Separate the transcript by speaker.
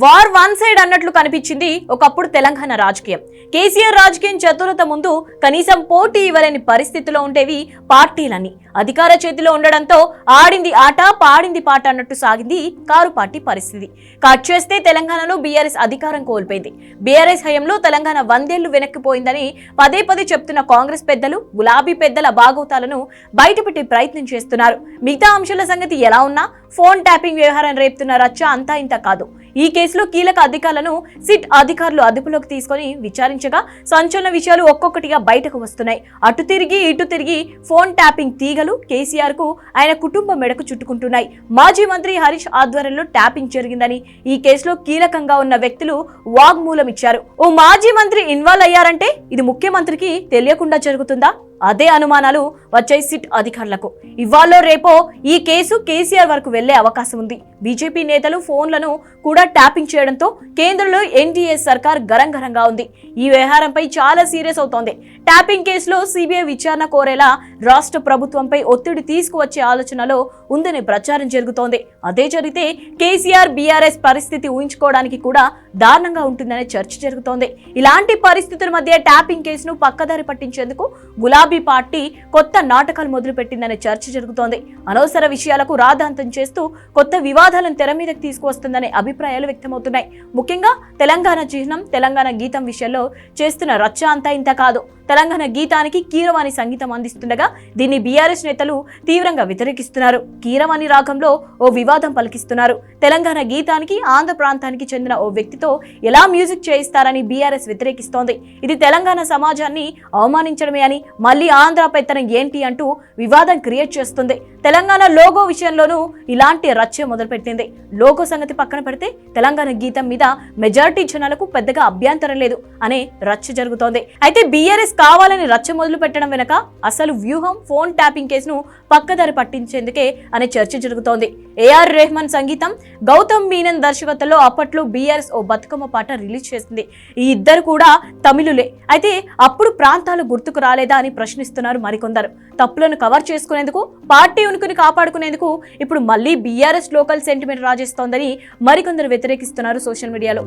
Speaker 1: War one side అన్నట్లు కనిపించింది ఒకప్పుడు తెలంగాణ రాజకీయం. కేసీఆర్ రాజకీయం చతురత ముందు కనీసం పోటీ ఇవ్వలేని పరిస్థితిలో ఉండేవి పార్టీలన్నీ. అధికార చేతిలో ఉండడంతో ఆడింది ఆట పాడింది పాట అన్నట్టు సాగింది కారు పార్టీ పరిస్థితి. కట్ చేస్తే తెలంగాణలో బీఆర్ఎస్ అధికారం కోల్పోయింది. బీఆర్ఎస్ హయంలో తెలంగాణ వందేళ్ళు వెనక్కిపోయిందని పదే పదే చెప్తున్న కాంగ్రెస్ పెద్దలు గులాబీ పెద్దల బాగోతాలను బయటపెట్టే ప్రయత్నం చేస్తున్నారు. మిగతా అంశాల సంగతి ఎలా ఉన్నా ఫోన్ ట్యాపింగ్ వ్యవహారం రేపుతున్న రచ్చ అంతా ఇంత కాదు. ఈ కేసులో కీలక అధికారులను సిట్ అధికారులు అదుపులోకి తీసుకొని విచారించగా సంచలన విషయాలు ఒక్కొక్కటిగా బయటకు వస్తున్నాయి. అటు తిరిగి ఇటు తిరిగి ఫోన్ ట్యాపింగ్ తీగలు కేసీఆర్కు ఆయన కుటుంబ మెడకు చుట్టుకుంటున్నాయి. మాజీ మంత్రి హరీష్ ఆధ్వర్యంలో ట్యాపింగ్ జరిగిందని ఈ కేసులో కీలకంగా ఉన్న వ్యక్తులు వాగ్మూలం ఇచ్చారు. ఓ మాజీ మంత్రి ఇన్వాల్వ్ అయ్యారంటే ఇది ముఖ్యమంత్రికి తెలియకుండా జరుగుతుందా? అదే అనుమానాలు వచ్చాయి సిట్ అధికారులకు. ఇవాళ రేపో ఈ కేసు కేసీఆర్ వరకు వెళ్ళే అవకాశం ఉంది. బీజేపీ నేతలు ఫోన్లను కూడా ట్యాపింగ్ చేయడంతో కేంద్రంలో ఎన్డీఏ సర్కార్ గరంగరంగా ఉంది. ఈ వ్యవహారంపై చాలా సీరియస్ అవుతోంది. ట్యాపింగ్ కేసులో సిబిఐ విచారణ కోరేలా రాష్ట్ర ప్రభుత్వంపై ఒత్తిడి తీసుకువచ్చే ఆలోచనలో ఉందని ప్రచారం జరుగుతోంది. అదే జరిగితే కేసీఆర్ బీఆర్ఎస్ పరిస్థితి ఊహించుకోవడానికి కూడా దారుణంగా ఉంటుందనే చర్చ జరుగుతోంది. ఇలాంటి పరిస్థితుల మధ్య ట్యాపింగ్ కేసును పక్కదారి పట్టించేందుకు గులాబీ పార్టీ కొత్త నాటకాలు మొదలుపెట్టిందనే చర్చ జరుగుతోంది. అనవసర విషయాలకు రాధాంతం చేస్తూ కొత్త వివాదాలను తెర మీదకు తీసుకువస్తుందనే అభిప్రాయాలు వ్యక్తమవుతున్నాయి. ముఖ్యంగా తెలంగాణ చిహ్నం తెలంగాణ గీతం విషయంలో చేస్తున్న రచ్చ అంతా ఇంత కాదు. తెలంగాణ గీతానికి కీరవాణి సంగీతం అందిస్తుండగా దీన్ని బీఆర్ఎస్ నేతలు తీవ్రంగా వ్యతిరేకిస్తున్నారు. కీరవాణి రాగంలో ఓ వివాదం పలికిస్తున్నారు. తెలంగాణ గీతానికి ఆంధ్ర ప్రాంతానికి చెందిన ఓ వ్యక్తితో ఎలా మ్యూజిక్ చేయిస్తారని బీఆర్ఎస్ వ్యతిరేకిస్తోంది. ఇది తెలంగాణ సమాజాన్ని అవమానించడమే అని మళ్ళీ ఆంధ్ర పెత్తనం ఏంటి అంటూ వివాదం క్రియేట్ చేస్తుంది. తెలంగాణ లోగో విషయంలోనూ ఇలాంటి రచ్చ మొదలుపెట్టింది. లోగో సంగతి పక్కన పెడితే తెలంగాణ గీతం మీద మెజారిటీ జనాలకు పెద్దగా అభ్యంతరం లేదు అనే రచ్చ జరుగుతోంది. అయితే బీఆర్ఎస్ కావాలని రచ్చ మొదలు పెట్టడం వెనక అసలు వ్యూహం ఫోన్ ట్యాపింగ్ కేసును పక్కదారి పట్టించేందుకే అనే చర్చ జరుగుతోంది. ఏఆర్ రెహమాన్ సంగీతం గౌతమ్ మీనన్ దర్శకత్వంలో అప్పట్లో బీఆర్ఎస్ ఓ బతుకమ్మ పాట రిలీజ్ చేసింది. ఈ ఇద్దరు కూడా తమిళులే. అయితే అప్పుడు ప్రాంతాలు గుర్తుకు రాలేదా అని ప్రశ్నిస్తున్నారు మరికొందరు. తప్పులను కవర్ చేసుకునేందుకు పార్టీ ఉనికిని కాపాడుకునేందుకు ఇప్పుడు మళ్ళీ బీఆర్ఎస్ లోకల్ సెంటిమెంట్ రాజేస్తోందని మరికొందరు వ్యతిరేకిస్తున్నారు సోషల్ మీడియాలో.